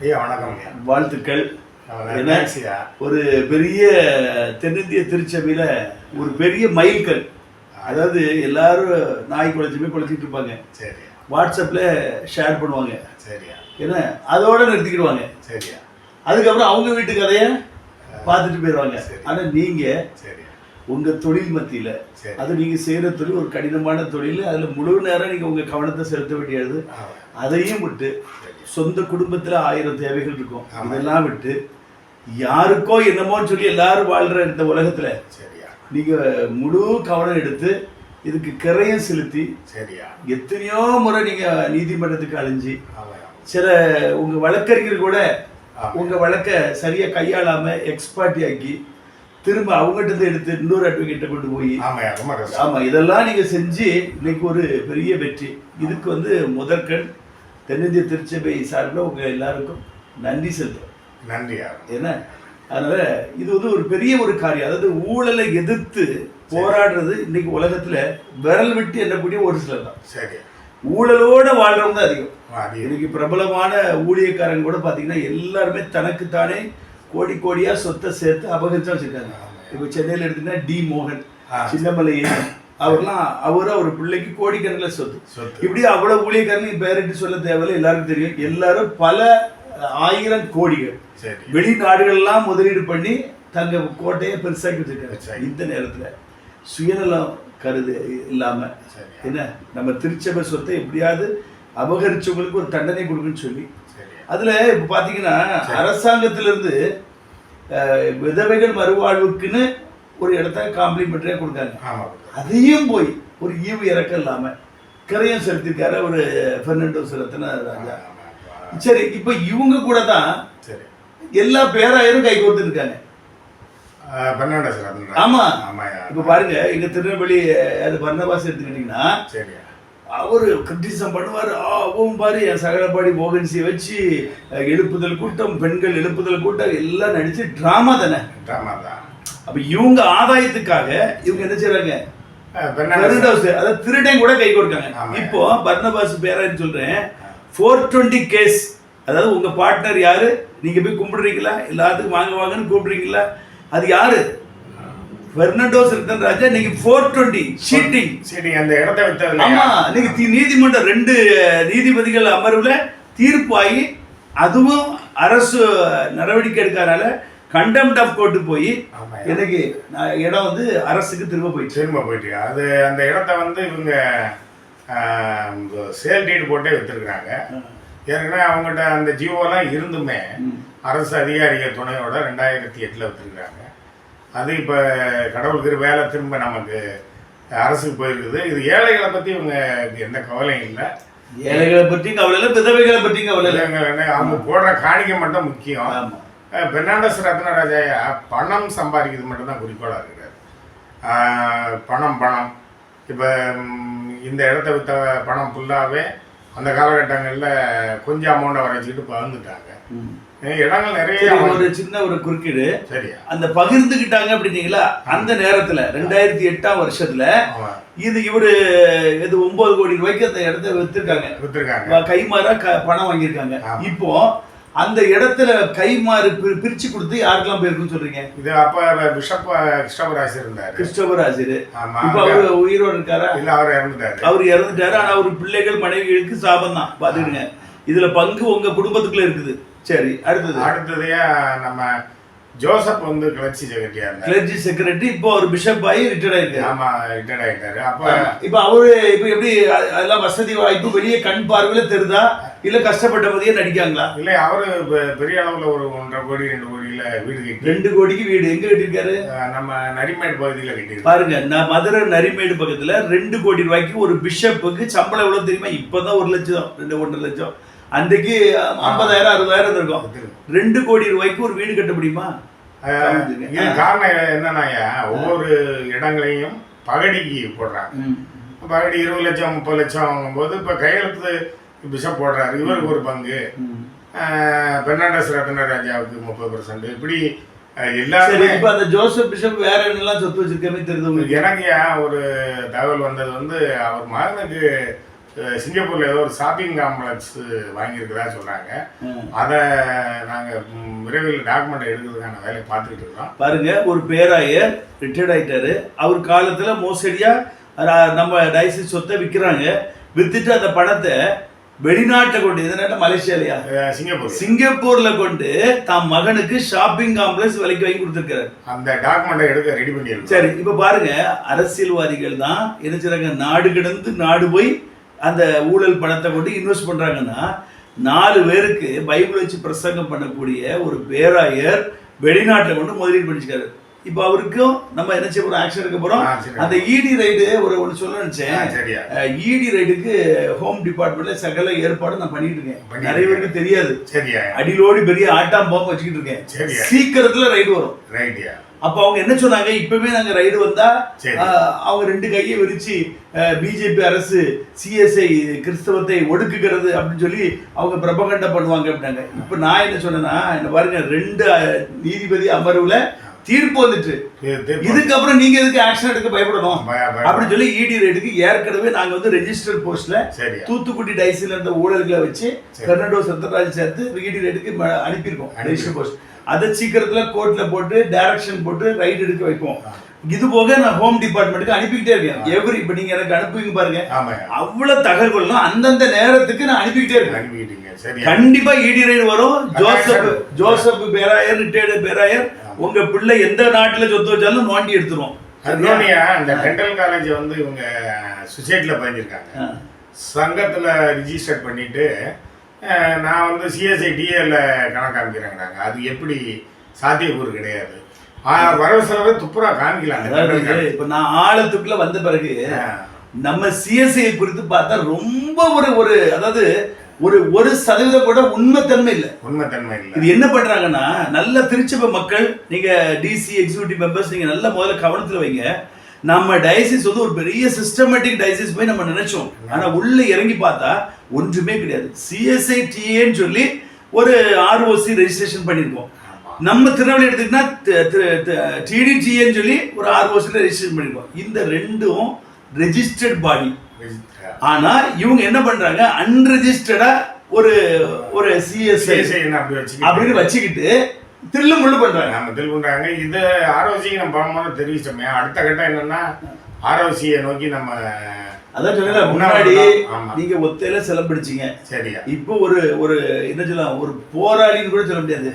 ஐயா வணக்கம் வாழ்த்துக்கள். ஒரு பெரிய தென்னிந்திய திருச்சபையில ஒரு பெரிய மைல்கல். அதாவது எல்லாரும் நாய் குலைச்சுமே குலைச்சிட்டு இருப்பாங்க. சரியா. வாட்ஸ்அப்ல ஷேர் பண்ணுவாங்க. சரியா. என்ன? அதோட நிறுத்திக்கிடுவாங்க. சரியா. அதுக்கப்புறம் அவங்க வீட்டு கதைய பார்த்துட்டு போயிடுவாங்க. சரி. ஆனா நீங்க சரியா உங்க தொழில் மத்தியில. அது நீங்க செய்யற தொழில் ஒரு கடினமான தொழில் அதுல முழு நேரம் நீங்க உங்க கவனத்தை செலுத்த வேண்டியது. அதையும் விட்டு. சொந்த குடும்பத்துல ஆயிரம் தேவைகள் இருக்கும் ஆமா. இதெல்லாம் விட்டு யாருக்கோ என்னமோன்னு சொல்லி எல்லாரும் வாழ்ற இந்த உலகத்துல சரியா நீங்க முழு கவனம் எடுத்து இதுக்கு கிரையம் செலுத்தி சரியா எத்தனையோ முறை நீங்க நீதிமன்றத்துக்கு அலைஞ்சு ஆமா சில உங்க வழக்கறிஞர் கூட ஆமா. உங்க வழக்க சரியா கையாளாம எக்ஸ்பர்ட்டி ஆக்கி திரும்ப அவங்ககிட்ட எடுத்து இன்னொரு அட்வொகேட்டை கொண்டு போய் ஆமாய்யா ரொம்ப கஷ்டம். ஆமா இதெல்லாம் நீங்க செஞ்சு இன்னைக்கு ஒரு பெரிய வெற்றி. இதுக்கு வந்து முதற்கண் தென்னிந்திய திருச்சபை சார்பில் உங்க எல்லாருக்கும் நன்றி செலுத்துறோம். நன்றியா என்ன? அதனால இது வந்து ஒரு பெரிய ஒரு காரியம். அதாவது ஊழலை எதிர்த்து போராடுறது இன்னைக்கு உலகத்துல விரல் விட்டு எண்ணக்கூடிய ஒரு சிலர் தான். சரியா ஊழலோட வாழ்றவங்க தான் அதிகம். அது இன்னைக்கு பிரபலமான ஊழியக்காரங்க கூட பாத்தீங்கன்னா எல்லாருமே தனக்குத்தானே கோடி கோடியா சொத்தை சேர்த்து அபகரிச்சா வச்சிருக்காங்க இப்போ சென்னையில எடுத்தீங்கன்னா டி மோகன். சின்னமலை அவர்லாம் அவரு அவர் பிள்ளைக்கு கோடிக்கணக்கில் சொத்து. இப்படி அவ்வளவு ஊழியக்காரங்க பேரிட்டு சொல்ல தேவையில்லை எல்லாருக்கும் தெரியும். எல்லாரும் பல ஆயிரம் கோடிகள். சரி. வெளிநாடுகள்லாம் முதலீடு பண்ணி தங்க கோட்டையை பெருசாக்கி வச்சிருக்காங்க. சரி. இந்த நேரத்துல சுயநலம் கருது இல்லாம சரி. என்ன? நம்ம திருச்சபை சொத்தை எப்படியாவது அபகரிச்சவங்களுக்கு ஒரு தண்டனை கொடுக்குன்னு சொல்லி அதுல இப்ப பாத்தீங்கன்னா அரசாங்கத்திலிருந்து விதவைகள் மறுவாழ்வுக்குன்னு ஒரு இடத்த காம்ப்ளிமெண்டரியா கொடுக்காங்க. ஆமா. அதையும் போய் ஒரு ஈவு இறக்கம் இல்லாம கிரையம் செலுத்திருக்காரு ஒரு பெர்னாண்டோ செலுத்தின ராஜா. ஆமா, ஆமா. சரி இப்ப இவங்க கூட தான் சரி. எல்லா பேராயரும் கை அதுதான். ஆமா. ஆமாய்யா இப்ப பாருங்க இங்க திருநெல்வேலி அது பர்ணபாஸ் எடுத்துக்கிட்டீங்கன்னா அவரு கிரிட்டிசம் பண்ணுவாரு. ஓம் பாரு என் சகலப்பாடி மோகன்சியை வச்சு எழுப்புதல் கூட்டம் பெண்கள் எழுப்புதல் கூட்டம் எல்லாம் நடிச்சு டிராமா தானே? ட்ராமா தான். அப்ப இவங்க ஆதாயத்துக்காக இவங்க என்ன. பெருண்டவுஸ் அதாவது திருடன் கூட கை கொடுக்காங்க. இப்போ பர்ணபாஸ் பேரன்னு சொல்றேன் ஃபோர் டுவெண்ட்டி கேஸ் அதாவது உங்க பார்ட்னர் யாரு? நீங்க போய் கும்பிடுறீங்களா? எல்லாத்துக்கும் வாங்க வாங்கன்னு கூப்பிடுறீங்களா? அது யாரு? பெர்னாண்டோஸ் ரத்தன் ராஜா நீங்க ஃபோர் டுவெண்ட்டி சீட்டிங் சரி அந்த இடத்த வித்தது ஆமா தி- நீதிமன்றம் ரெண்டு நீதிபதிகள் அமர்வுல தீர்ப்பு ஆகி அதுவும் அரசு நடவடிக்கை எடுக்காதனால கண்டெம்ட் ஆஃப் கோர்ட்டு போய். எனக்கு இடம் வந்து அரசுக்கு திரும்ப போயிடுச்சு. திரும்ப போயிட்டு அது அந்த இடத்த வந்து இவங்க சேல் டீடு போட்டே வித்துருக்குறாங்க. ஏற்கனவே அவங்ககிட்ட அந்த ஜியோலாம் இருந்துமே அரசு அதிகாரிகள் துணையோட ரெண்டாயிரத்தி எட்டில் வித்துருக்குறாங்க. அது இப்போ கடவுளுக்கு வேலை திரும்ப நமக்கு அரசுக்கு போயிருக்குது. இது ஏழைகளை பற்றி இவங்க எந்த கவலையும் இல்லை. ஏழைகளை பற்றி கவலை இல்லை விதவைகளை பற்றி கவலை இல்லை. அவங்க போடுற காணிக்கை மட்டும் முக்கியம். பெர்னாண்டஸ் ரத்னராஜாயா பணம் சம்பாதிக்கிறது மட்டும்தான் குறிக்கோளாக இருக்கிறார். பணம் பணம். இப்போ இந்த இடத்த வித்த பணம் ஃபுல்லாகவே அந்த காலகட்டங்களில் கொஞ்சம் அமௌண்ட்டை வரைச்சிக்கிட்டு பகிர்ந்துட்டாங்க. இடங்கள் நிறைய ஒரு சின்ன ஒரு குறுக்கீடு. அந்த பகிர்ந்துகிட்டாங்க அப்படின்னீங்களா? அந்த நேரத்துல ரெண்டாயிரத்தி எட்டாம் வருஷத்துல இது இவரு இது ஒன்பது கோடி ரூபாய்க்கு அந்த இடத்த வித்திருக்காங்க. விற்றுருக்காங்க கைமாறா பணம் வாங்கியிருக்காங்க. இப்போ அந்த இடத்துல கைமாறு பிரிச்சு கொடுத்து யாருக்கெல்லாம் போயிருக்குன்னு சொல்றீங்க? இது அப்போ பிஷப் கிருஷ்ணபராஜ் இருந்தார். கிறிஸ்டோபர் ஆசிரியர் இப்ப அவரு உயிரோடு இருக்காரா? இல்லை அவர் இறந்துட்டாரு. அவர் இறந்துட்டாரு ஆனா அவர் பிள்ளைகள் மனைவிகளுக்கு சாபம் தான் பாத்துக்கிடுங்க இதுல பங்கு உங்க குடும்பத்துக்குள்ள இருக்குது. சரி அடுத்தது. அடுத்ததையா நம்ம ஜோசப் வந்து கிளர்ச்சி செக்ரட்டரியா இருந்தார். கிளர்ஜி செக்ரட்டரி இப்போ அவர் பிஷப் ஆகி ரிட்டையர்ட் ஆயிருக்காரு ஆமா ரிட்டையர்ட் ஆயிட்டாரு. அப்ப. இப்ப அவரு இப்ப எப்படி அதெல்லாம் வசதி வாய்ப்பு வெளியே கண் பார்வையில தெரியுதா இல்ல கஷ்டப்பட்ட மாதிரியே நடிக்காங்களா? இல்ல அவரு பெரிய அளவுல ஒரு ஒன்றரை கோடி ரெண்டு கோடியில வீடு கட்டி ரெண்டு கோடிக்கு வீடு எங்க கட்டிருக்காரு நம்ம நரிமேடு பகுதியில கட்டியிருக்கு பாருங்க நான் மதுரை நரிமேடு பக்கத்துல ரெண்டு கோடி ரூபாய்க்கு ஒரு பிஷப்புக்கு சம்பளம் எவ்வளவு தெரியுமா? இப்பதான் ஒரு லட்சம் ரெண்டு ஒன்றரை லட்சம். அன்றைக்கு ஐம்பதாயிரம் அறுபதாயிரம் இருக்கும் ரெண்டு கோடி ரூபாய்க்கு ஒரு வீடு கட்ட முடியுமா? காரணம் என்னன்னாயா ஒவ்வொரு இடங்களையும் பகடிக்கு போடுறாங்க. பகடி இருபது லட்சம் முப்பது லட்சம் வாங்கும்போது இப்ப கையெழுத்து பிஷப் போடுறாரு. இவருக்கு ஒரு பங்கு. பெர்னாண்டஸ் ரத்னராஜாவுக்கு முப்பது பர்சன்ட் இப்படி எல்லாருமே இப்ப அந்த ஜோசப் பிஷப் வேற என்னெல்லாம் சொத்து வச்சிருக்கமே தெரியுது உங்களுக்கு. எனக்கு ஒரு தகவல் வந்தது வந்து அவர் மகனுக்கு சிங்கப்பூர்ல ஏதோ ஒரு ஷாப்பிங் காம்ப்ளெக்ஸ் வாங்கியிருக்கிறதா சொல்றாங்க ம். அதை நாங்க ம், விரைவில் டாக்குமெண்ட் எடுக்கிறதுக்கான வேலையை பார்த்துக்கிட்டு இருக்கோம். பாருங்க ஒரு பேராயர் ரிட்டையர்ட் ஆயிட்டாரு. அவர் காலத்துல மோசடியா ர- நம்ம டைசிஸ் சொத்தை விற்கிறாங்க வித்துட்டு அந்த பணத்தை வெளிநாட்டை கொண்டு எந்த நாட்டு மலேசியாலயா? சிங்கப்பூர். சிங்கப்பூர்ல கொண்டு தாம் மகனுக்கு ஷாப்பிங் காம்ப்ளெக்ஸ் விலைக்கு வாங்கி கொடுத்துருக்காரு அந்த டாக்குமெண்ட்டை எடுக்க ரெடி பண்ணியிருக்கோம் சரி இப்ப பாருங்க அரசியல்வாதிகள் தான் என்ன செய்றாங்க? நாடு கிடந்து நாடு போய் அந்த ஊழல் பணத்தை கொண்டு இன்வெஸ்ட் பண்ணுறாங்கன்னா நாலு பேருக்கு பைபிள் வச்சு பிரசங்கம் பண்ணக்கூடிய ஒரு பேராயர் வெளிநாட்டில் கொண்டு முதலீடு பண்ணிச்சுக்காரு. இப்போ அவருக்கும் நம்ம என்ன செய்ய போறோம்? ஆக்ஷன் எடுக்க போறோம். அந்த இடி ரைடு ஒரு ஒன்று சொல்ல நினைச்சேன். இடி ரைடுக்கு ஹோம் டிபார்ட்மெண்ட்ல சகல ஏற்பாடு நான் பண்ணிட்டு இருக்கேன். நிறைய பேருக்கு தெரியாது. சரியா. அடிலோடி பெரிய ஆட்டாம் பாம்பு வச்சுக்கிட்டு இருக்கேன். சீக்கிரத்துல ரைடு வரும். ரைட்யா அப்ப அவங்க என்ன சொன்னாங்க? இப்பவே நாங்க ரைடு வந்தா அவங்க ரெண்டு கையை விரிச்சு பிஜேபி அரசு சிஎஸ்ஐ கிறிஸ்தவத்தை ஒடுக்குகிறது அப்படின்னு சொல்லி அவங்க பிரபகண்டா பண்ணுவாங்க அப்படின்னாங்க. இப்ப நான் என்ன சொன்னேன்னா என்ன பாருங்க ரெண்டு நீதிபதி அமர்வுல தீர்ப்பு வந்துட்டு. இதுக்கப்புறம் நீங்க எதுக்கு ஆக்ஷன் எடுக்க பயப்படணும்? பய- பய- அப்படின்னு சொல்லி இடி ரைடுக்கு ஏற்கனவே நாங்க வந்து ரெஜிஸ்டர் போஸ்ட்ல தூத்துக்குடி டைசில் இருந்த ஊழல்களை வச்சு. பெர்னாண்டோ சத்யராஜ் சேர்த்து இடி ரைடுக்கு ம- அனுப்பியிருக்கோம். அனுப்பி. ரெஜிஸ்டர் போஸ்ட் அதை சீக்கிரத்துல கோர்ட்ல போட்டு டைரக்ஷன் போட்டு ரைடு எடுக்க வைப்போம். இது போக நான் ஹோம் டிபார்ட்மெண்ட்டுக்கு அனுப்பிக்கிட்டே இருக்கேன். எவ்ரி இப்ப நீங்க எனக்கு அனுப்புவீங்க பாருங்க. ஆமாயா அவ்வளவு தகவல்களும் அந்தந்த நேரத்துக்கு நான் அனுப்பிக்கிட்டே இருக்கேன். கண்டிப்பா இடி ரைடு வரும். ஜோசப். ஜோசப் பேராயர் ரிட்டையர்டு பேராயர் உங்க பிள்ளை எந்த நாட்டுல சொத்து வச்சாலும் நோண்டி எடுத்துரும் இன்னொன்னுயா இந்த டென்டல் காலேஜ் வந்து இவங்க சுசைட்ல பதிஞ்சிருக்காங்க ஆ. சங்கத்துல ரிஜிஸ்டர் பண்ணிட்டு நான் வந்து சிஎஸ்ஐ டிஏல கணக்கு காமிக்கிறாங்க அது எப்படி சாத்தியக்கூறு கிடையாது வரவு செலவு துப்புரா காமிக்கலாம் அந்த. இப்ப நான் ஆழத்துக்குள்ள வந்த பிறகு. நம்ம சிஎஸ்ஐ குறித்து பார்த்தா ரொம்ப ஒரு ஒரு அதாவது ஒரு ஒரு சதவீதம் கூட உண்மைத்தன்மை இல்லை. உண்மைத்தன்மை இல்லை. இது என்ன பண்றாங்கன்னா நல்ல திருச்சபை மக்கள் நீங்க டிசி எக்ஸிக்யூட்டிவ் மெம்பர்ஸ் நீங்க நல்ல முதல்ல கவனத்துல வைங்க. நம்ம டயசிஸ் வந்து ஒரு பெரிய சிஸ்டமேட்டிக் டயசிஸ் போய் நம்ம நினைச்சோம். ஆனா உள்ள இறங்கி பார்த்தா ஒன்றுமே கிடையாது. சிஎஸ்ஐ டிஏன்னு சொல்லி ஒரு ஆர்ஓசி ரெஜிஸ்ட்ரேஷன் பண்ணியிருக்கோம். நம்ம திருநெல்வேலி எடுத்துக்கிட்டா டிடிடிஏன்னு சொல்லி ஒரு ஆர்ஓசியில் ரெஜிஸ்ட்ரேஷன் பண்ணியிருக்கோம். இந்த ரெண்டும் ரெஜிஸ்டர்ட் பாடி ஆனா இவங்க என்ன பண்றாங்க? அன்ரெஜிஸ்டர்டா ஒரு ஒரு சிஎஸ்ஐ அப்படின்னு வச்சுக்கிட்டு தில்லு முள்ளு பண்றாங்க. நம்ம திரும்புறாங்க இது ஆர்ஓசிக்கு நம்ம பணமாக தெரிவிச்சோமே அடுத்த கட்டம் என்னன்னா ஆர்ஓசியை நோக்கி நம்ம அதான் சொன்னல முன்னாடி. நீங்க ஒத்தையில செலம் பிடிச்சீங்க சரியா. இப்போ ஒரு ஒரு என்ன சொல்லலாம் ஒரு போராளின்னு கூட சொல்ல முடியாது.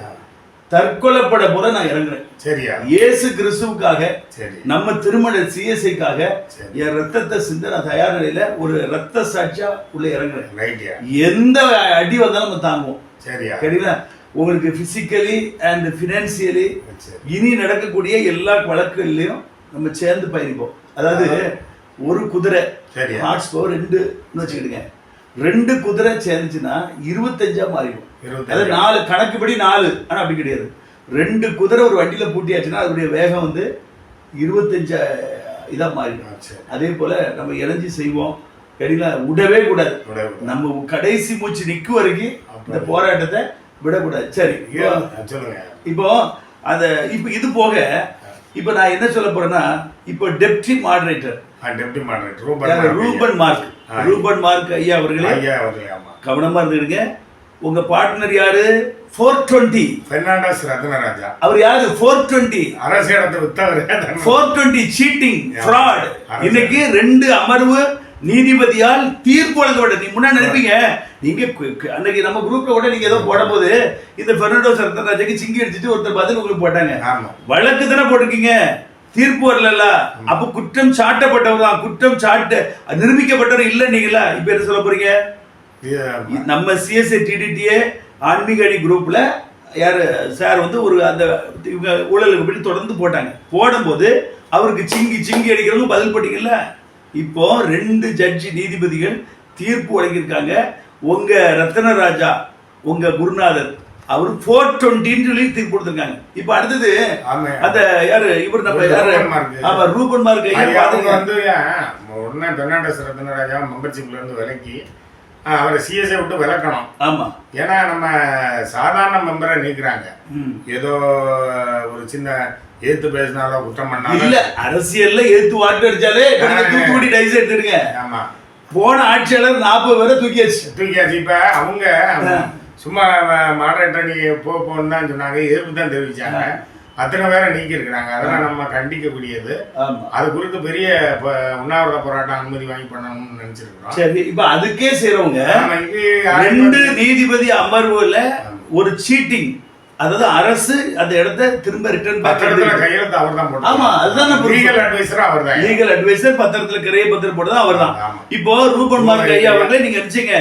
தற்கொலைப்பட போல நான் இறங்குறேன். சரியா? இயேசு கிறிஸ்துவுக்காக சரி. நம்ம திருமண சிஎஸ்ஐக்காக சரி. என் ரத்தத்தை சிந்த நான் தயார் நிலையில ஒரு ரத்த சாட்சியா உள்ள இறங்குறேன். ரைட்யா எந்த அடி வந்தாலும் நம்ம தாங்குவோம். சரியா? சரிங்களா? உங்களுக்கு பிசிக்கலி அண்ட் ஃபினான்சியலி சரி. இனி நடக்கக்கூடிய எல்லா வழக்குகள்லையும் நம்ம சேர்ந்து பயணிப்போம். அதாவது ஒரு குதிரை சரியா. ஹார்ஸ் பவர் ரெண்டு வச்சுக்கிடுங்க. ரெண்டு குதிரை சேர்ந்துச்சுன்னா இருபத்தஞ்சா மாறிடும். அதாவது நாலு கணக்குப்படி நாலு. ஆனா அப்படி கிடையாது. ரெண்டு குதிரை ஒரு வண்டியில பூட்டியாச்சுன்னா அதனுடைய வேகம் வந்து இருபத்தஞ்சு இதா மாறிடும். அதே போல நம்ம இணைஞ்சு செய்வோம். சரிங்களா விடவே கூடாது. நம்ம கடைசி மூச்சு நிக்கு வரைக்கும் இந்த போராட்டத்தை விடக்கூடாது. சரி இப்போ அந்த இப்போ இது போக இப்போ நான் என்ன சொல்ல போறேன்னா இப்போ deputy moderator deputy moderator Reuben Mark. Reuben Mark ஐயா. அவர்களே. ஐயா அவர்களே ஆமா. கவனமா இருந்துடுங்க உங்க பார்ட்னர் யாரு? Four twenty Fernandes Ratnaraja. அவர் யாரு? ஃபோர் டுவெண்ட்டி அரசு இடத்தை வித்தவர். Four twenty cheating. ஃப்ராட். இன்னைக்கு ரெண்டு அமர்வு நீதிபதியால் தீர்ப்பு வழங்கப்பட்ட நீங்க முன்னாடி நினைப்பீங்க? நீங்க அன்னைக்கு நம்ம குரூப்ல கூட நீங்க ஏதோ போடும்போது இந்த பெர்னாண்டோ சரத்தராஜாக்கு சிங்கி அடிச்சுட்டு ஒருத்தர் பதில் உங்களுக்கு போட்டாங்க. ஆமா. வழக்கு தானே போட்டிருக்கீங்க? தீர்ப்பு வரல அப்ப குற்றம் சாட்டப்பட்டவர் தான். குற்றம் சாட்ட நிரூபிக்கப்பட்டவர் இல்ல நீங்களா இப்ப என்ன சொல்ல போறீங்க? நம்ம சிஎஸ்ஐ டிடிடிஏ ஆன்மீக அணி குரூப்ல யாரு சார் வந்து ஒரு அந்த இவங்க ஊழலுக்கு படி தொடர்ந்து போட்டாங்க. போடும்போது அவருக்கு சிங்கி சிங்கி அடிக்கிறவங்க பதில் போட்டீங்கல்ல? இப்போ ரெண்டு ஜட்ஜி நீதிபதிகள் தீர்ப்பு வழங்கியிருக்காங்க. உங்க ரத்னராஜா உங்க குருநாதர் அவர் ஃபோர் டுவெண்ட்டின்னு சொல்லி தீர்ப்பு கொடுத்துருக்காங்க. இப்போ அடுத்தது அந்த யாரு இவர் நம்ம யாரு? Reuben Mark. ஆமா ரூபன் மார்க் வந்து உடனே பெர்னாண்டஸ் ரத்னராஜா மெம்பர்ஷிப்ல இருந்து விலக்கி அவரை சிஎஸ்ஐ விட்டு விலக்கணும். ஆமா. ஏன்னா நம்ம சாதாரண மெம்பரை நீக்குறாங்க. ஏதோ ஒரு சின்ன ஏத்து பேசினாலோ குற்றம் இல்ல பண்ணாலோ அரசியல்ல எடுத்து வாட்டு அடிச்சாலே தூத்துக்குடி டைஸ் எடுத்துடுங்க. ஆமா. போன ஆட்சியாளர் நாற்பது பேரை தூக்கியாச்சு. தூக்கியாச்சு. இப்ப அவங்க சும்மா மாடரேட்டர் நீ போ போன்னு தான் சொன்னாங்க. எதிர்ப்பு தான் தெரிவிச்சாங்க. அத்தனை பேரை நீக்கி இருக்கிறாங்க அதெல்லாம் நம்ம கண்டிக்கக்கூடியது. அது குறித்து பெரிய உண்ணாவிரத போராட்டம் அனுமதி வாங்கி பண்ணணும்னு நினைச்சிருக்கிறோம். சரி இப்ப அதுக்கே யாரும் ரெண்டு நீதிபதி அமர்வுல ஒரு சீட்டிங் அதாவது அரசு அந்த இடத்த திரும்ப ரிட்டர்ன் கையெழுத்து அவர் தான் ஆமா, அதுதான் லீகல் அட்வைசரும் அவர் தான் லீகல் அட்வைசர் பத்திரத்துல கிரைய பத்திரம் போட்டது அவர்தான். ஆமா. இப்போ ரூபன் மார்க் ஐயா அவர்களே நீங்க நினைச்சீங்க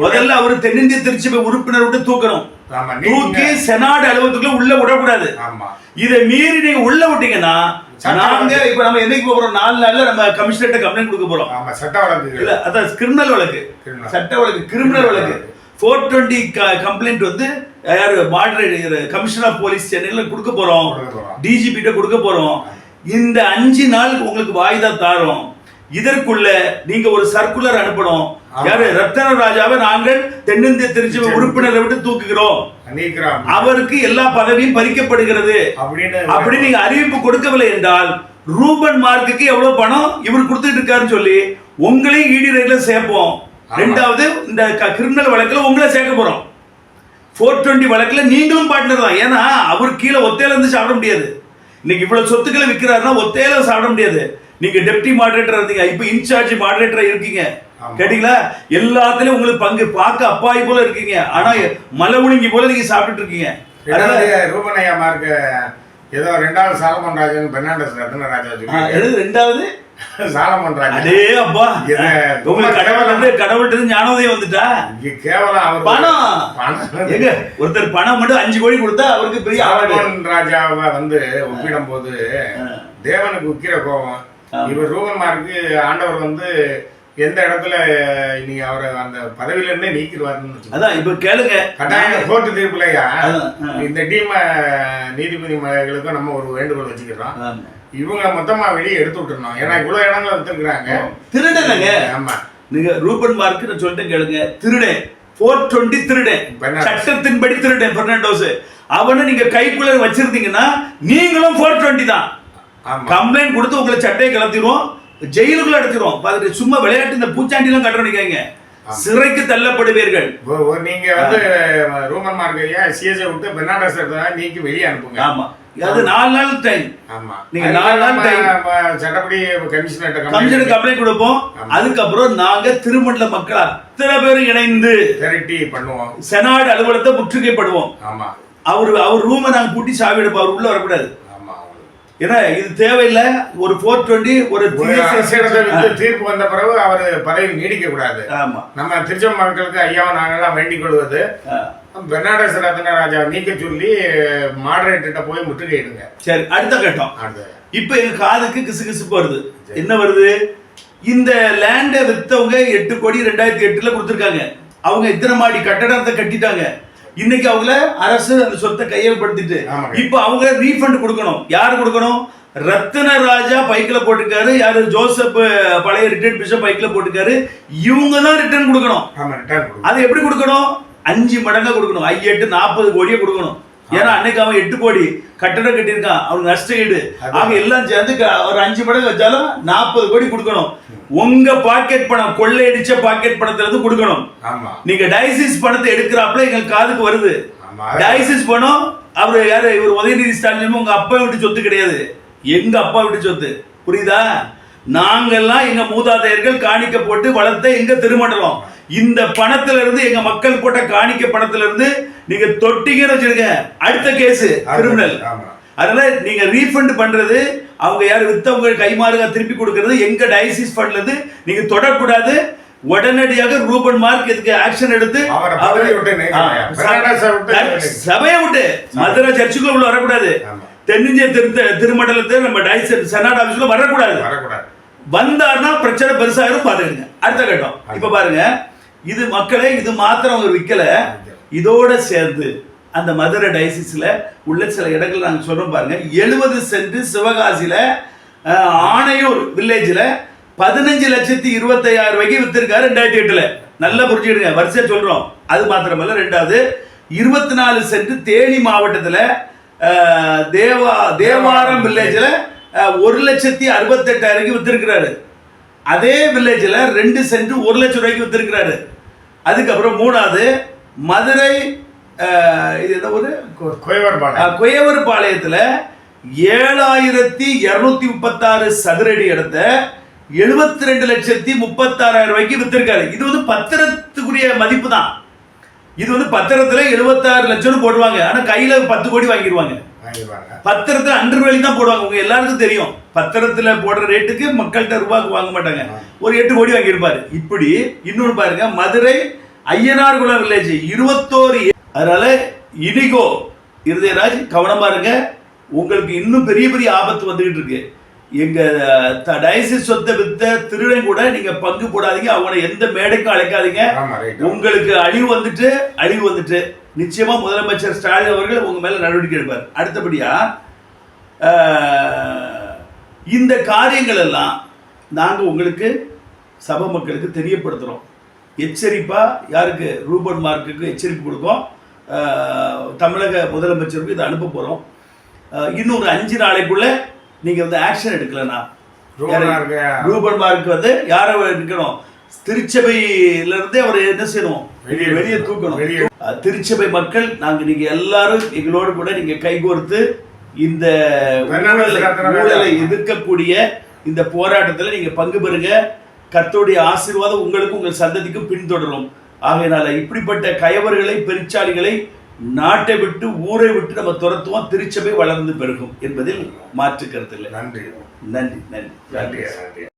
முதல்ல அவர் தென்னிந்திய திருச்சி உறுப்பினர் விட்டு தூக்கணும். ஆமா தூக்கி செனாட் அலுவலகத்துக்குள்ள உள்ள விடக்கூடாது. ஆமா. இதை மீறி நீங்க உள்ள விட்டீங்கன்னா நாங்க இப்ப நம்ம என்னைக்கு போறோம்? நாலு நாள்ல நம்ம கமிஷனர்ட்ட கம்ப்ளைண்ட் கொடுக்க போறோம். ஆமா சட்ட இல்ல அதான் கிரிமினல் வழக்கு. சட்ட வழக்கு கிரிமினல் வழக்கு. ஃபோர் டுவெண்ட்டி கம்ப்ளைண்ட் வந்து யாரு? மாடரேட் கமிஷனர் போலீஸ் சென்னையில கொடுக்க போறோம். கொடுக்க போறோம். டிஜிபி கிட்ட கொடுக்க போறோம். இந்த அஞ்சு நாள் உங்களுக்கு வாய்தா தாரோம். இதற்குள்ள நீங்க ஒரு சர்க்குலர் அனுப்பணும். யாரு? ரத்தன ராஜாவை நாங்கள் தென்னிந்திய திருச்சி உறுப்பினரை விட்டு தூக்குகிறோம். அவருக்கு எல்லா பதவியும் பறிக்கப்படுகிறது. அப்படின்னு அப்படி நீங்க அறிவிப்பு கொடுக்கவில்லை என்றால் ரூபன் மார்க்குக்கு எவ்வளவு பணம் இவர் கொடுத்துட்டு இருக்காருன்னு சொல்லி உங்களையும் இடி ரேட்ல சேர்ப்போம். ரெண்டாவது இந்த கிரிமினல் வழக்குல உங்களை சேர்க்க போறோம். ஃபோர் டுவெண்ட்டி வழக்குல நீங்களும் பார்ட்னர் தான். ஏன்னா அவர் கீழே ஒத்தையில இருந்து சாப்பிட முடியாது. இன்னைக்கு இவ்வளவு சொத்துக்களை விற்கிறாருன்னா ஒத்தையில சாப்பிட முடியாது. நீங்க டெப்டி மாடரேட்டர் இருந்தீங்க. இப்போ இன்சார்ஜ் மாடரேட்டரா இருக்கீங்க. கேட்டீங்களா? எல்லாத்துலயும் உங்களுக்கு பங்கு பார்க்க அப்பாய் போல இருக்கீங்க. ஆனா மலை ஒழுங்கி போல நீங்க சாப்பிட்டுட்டு இருக்கீங்க. ரூபனையா மார்க்க ஏதோ ரெண்டாவது சாலமன் ராஜன் பெர்னாண்டஸ் ரத்ன ராஜா ஆ, சொல்லி ரெண்டாவது? சாலமன் ராஜா. அடே அப்பா. கடவுள் கடவுள்கிட்ட இருந்து ஞானோதயம் வந்துட்டா? இங்க கேவலம் அவர் பணம். பணம். எங்க? ஒருத்தர் பணம் மட்டும் அஞ்சு கோடி கொடுத்தா அவருக்கு பெரிய சாலமன் ராஜாவை வந்து ஒப்பிடும் போது தேவனுக்கு உக்கிர கோபம். இவர் ரூபன் மார்க்கு ஆண்டவர் வந்து எந்த இடத்துல நீ அவரை அந்த பதவியில இருந்தே நீக்கிடுவாருன்னு. அதான் இப்ப கேளுங்க. கட்டாயம் கோர்ட்டு தீர்ப்புலையா. இந்த டீம் நீதிபதி மகளுக்கும் நம்ம ஒரு வேண்டுகோள் வச்சுக்கிறோம். இவங்க மொத்தமா வெளியே எடுத்து விட்டுறணும். ஏன்னா இவ்வளவு இடங்களை வித்துருக்காங்க திருடனங்க. ஆமா. நீங்க ரூபன் மார்க் நான் சொல்லிட்டேன் கேளுங்க. திருடன் ஃபோர் டுவெண்ட்டி திருடன் பெர்னாண்டஸ். சட்டத்தின்படி திருடன் பெர்னாண்டோஸ். அவனை நீங்க கைக்குள்ள வச்சிருந்தீங்கன்னா நீங்களும் ஃபோர் டுவெண்ட்டி தான். கம்ப்ளைண்ட் கொடுத்து உங்களை சட்டையை கலத்திடுவோம் ஜெயிலுக்குள்ள அடைச்சிருவோம் பார்த்துட்டு சும்மா விளையாட்டு இந்த பூச்சாண்டி எல்லாம் கட்டுறீங்க சிறைக்கு தள்ளப்படுவீர்கள். நீங்க வந்து ரூமன் மார்க்கையா சிஎஸ்ஐ விட்டு பெர்னாண்டஸ் எடுத்தா நீக்கி வெளியே அனுப்புங்க. ஆமா. அது நாலு நாள் டைம் ஆமா. நீங்க நாலு நாள். நம்ம சட்டப்படி கமிஷனர்கிட்ட கமிஷனுக்கு கம்ப்ளைண்ட் கொடுப்போம். அதுக்கப்புறம் நாங்க திருமண்டல மக்கள் அத்தனை பேரும் இணைந்து திரட்டி பண்ணுவோம். செனாடு அலுவலகத்தை முற்றுகைப்படுவோம். ஆமா. அவர் அவர் ரூமை நாங்க பூட்டி சாவி எடுப்போம் அவர் உள்ள வரக்கூடாது. ஏன்னா இது தேவையில்லை. ஒரு ஃபோர் டுவெண்ட்டி ஒரு தீர்ப்பு வந்த பிறகு அவர் பதவி நீடிக்க கூடாது. ஆமா. நம்ம திருச்செம் மக்களுக்கு ஐயாவை நாங்கெல்லாம் வேண்டிக் கொள்வது. பெர்னாடஸ் ரத்ன ராஜா நீக்க சொல்லி மாடரேட்டர்கிட்ட போய் முற்றுகையிடுங்க. சரி அடுத்த கட்டம். இப்போ எங்க காதுக்கு கிசு கிசுப்பு வருது என்ன வருது? இந்த லேண்டை வித்தவங்க எட்டு கோடி ரெண்டாயிரத்தி எட்டுல கொடுத்துருக்காங்க. அவங்க இத்தனை மாடி கட்டடத்தை கட்டிட்டாங்க. இன்னைக்கு அவங்கள அரசு அந்த சொத்தை கையகப்படுத்திட்டு. இப்போ அவங்க ரீஃபண்ட் கொடுக்கணும். யார் கொடுக்கணும்? ரத்தின ராஜா பைக்ல போட்டிருக்காரு. யாரு? ஜோசப் பழைய ரிட்டையர்ட் பிஷப் பைக்ல போட்டிருக்காரு. இவங்க தான் ரிட்டர்ன் கொடுக்கணும். ரிட்டர்ன் அது எப்படி கொடுக்கணும்? அஞ்சு மடங்கா கொடுக்கணும். ஐ எட்டு நாற்பது கோடியே கொடுக்கணும். ஏன்னா அன்னைக்கு அவன் எட்டு கோடி கட்டடம் கட்டியிருக்கான். அவனுக்கு நஷ்ட ஈடு. அவங்க எல்லாம் சேர்ந்து ஒரு அஞ்சு மடங்கு வச்சாலும் நாற்பது கோடி கொடுக்கணும். உங்க பாக்கெட் பணம் கொள்ளையடிச்ச பாக்கெட் பணத்துல இருந்து கொடுக்கணும் நீங்க டயசிஸ் பணத்தை எடுக்கிறாப்புல எங்க காதுக்கு வருது. டயசிஸ் பணம் அவரு யாரு? இவர் உதயநிதி ஸ்டாலின் உங்க அப்பா வீட்டு சொத்து கிடையாது. எங்க அப்பா வீட்டு சொத்து. புரியுதா? நாங்கெல்லாம் எங்க மூதாதையர்கள் காணிக்க போட்டு வளர்த்த எங்க திருமண்டலம். இந்த பணத்துல இருந்து எங்க மக்கள் போட்ட காணிக்க பணத்துல இருந்து நீங்க தொட்டிங்கன்னு வச்சிருக்க அடுத்த கேஸ் கிரிமினல் அதனால நீங்க ரீஃபண்ட் பண்றது அவங்க யார் வித்தவங்க கைமாறுக திருப்பி கொடுக்கறது எங்க டயசிஸ் ஃபண்ட்ல நீங்க தொடக்கூடாது. உடனடியாக ரூபன் மார்க் இதுக்கு ஆக்ஷன் எடுத்து. சபையை விட்டு. மதுரை சர்ச்சுக்குள்ள உள்ள வரக்கூடாது. தென்னிந்திய திரு திருமண்டலத்தை நம்ம டைசன் செனாட் ஆபீஸ்ல வரக்கூடாது. வரக்கூடாது. வந்தாருன்னா பிரச்சனை பெருசாயிரும் பாத்துக்கங்க. அடுத்த கட்டம். இப்ப பாருங்க. இது மக்களே இது மாத்திரம் அவங்க விற்கல இதோட சேர்ந்து அந்த மதுரை டைசிஸ்ல உள்ள சில இடங்கள் நாங்கள் சொல்றோம் பாருங்க. எழுபது சென்ட் சிவகாசியில ஆணையூர் வில்லேஜில் பதினஞ்சு லட்சத்தி இருபத்தையாயிரம் ரூபாய்க்கு வித்திருக்காரு ரெண்டாயிரத்தி எட்டுல. நல்லா புரிஞ்சுக்கிடுங்க வரிசையா சொல்றோம். அது மாத்திரமல்ல ரெண்டாவது இருபத்தி நாலு சென்ட் தேனி மாவட்டத்தில் தேவா தேவாரம் வில்லேஜில் ஒரு லட்சத்தி அறுபத்தெட்டாயிரம் வித்திருக்கிறாரு. அதே வில்லேஜில் ரெண்டு சென்ட் ஒரு லட்சம் ரூபாய்க்கு வித்திருக்கிறாரு. அதுக்கப்புறம் மூணாவது மதுரை இது என்ன ஒரு குயவர் பாளையத்தில் ஏழாயிரத்தி இரநூத்தி முப்பத்தாறு சதுரடி இடத்த எழுபத்தி ரெண்டு லட்சத்தி முப்பத்தாறாயிரம் ரூபாய்க்கு வித்திருக்காரு. இது வந்து பத்திரத்துக்குரிய மதிப்பு தான். இது வந்து பத்திரத்துல எழுபத்தாறு லட்சம்னு போடுவாங்க. ஆனா கையில பத்து கோடி வாங்கிடுவாங்க வாங்கிடுவாங்க பத்திரத்தை அண்டர் வேலி தான் போடுவாங்க. உங்க எல்லாருக்கும் தெரியும். பத்திரத்துல போடுற ரேட்டுக்கு மக்கள்கிட்ட ரூபாய்க்கு வாங்க மாட்டாங்க. ஒரு எட்டு கோடி வாங்கியிருப்பாரு. இப்படி இன்னொன்று பாருங்க. மதுரை ஐயனார்குளம் வில்லேஜ் இருபத்தோரு அதனால இனிகோ இருதயராஜ் கவனமா இருங்க. உங்களுக்கு இன்னும் பெரிய பெரிய ஆபத்து வந்துகிட்டு இருக்கு. எங்க டயசிஸ் சொத்தை வித்த திருடன் கூட நீங்க பங்கு போடாதீங்க. அவங்கள எந்த மேடைக்கும் அழைக்காதீங்க. உங்களுக்கு அழிவு வந்துட்டு அழிவு வந்துட்டு. நிச்சயமா முதலமைச்சர் ஸ்டாலின் அவர்கள் உங்க மேல நடவடிக்கை எடுப்பார். அடுத்தபடியா இந்த காரியங்கள் எல்லாம் நாங்க உங்களுக்கு சபை மக்களுக்கு தெரியப்படுத்துறோம். எச்சரிப்பா யாருக்கு? ரூபன் மார்க்குக்கு எச்சரிப்பு கொடுக்கோம். தமிழக முதலமைச்சருக்கு இதை அனுப்ப போறோம். ஆஹ், இன்னும் ஒரு அஞ்சு நாளைக்குள்ள நீங்க வந்து ஆக்ஷன் எடுக்கலனா ரூபன் மார்க் வந்து யாரை எடுக்கணும்? திருச்சபையில இருந்தே அவர் என்ன செய்யணும்? வெளியே தூக்கணும். திருச்சபை மக்கள் நாங்க நீங்க எல்லாரும் எங்களோடு கூட நீங்க கைகோர்த்து இந்த ஊழலை. எதிர்க்கக்கூடிய இந்த போராட்டத்துல நீங்க பங்கு பெறுங்க. கர்த்தருடைய ஆசீர்வாதம் உங்களுக்கும் உங்கள் சந்ததிக்கும் பின்தொடரும். ஆகையினால இப்படிப்பட்ட கயவர்களை பெருச்சாளிகளை நாட்டை விட்டு ஊரை விட்டு நம்ம துரத்துவோம் திருச்சபை வளர்ந்து பெருகும் என்பதில் மாற்று கருத்தில்லை நன்றி. நன்றி நன்றி. நன்றி நன்றி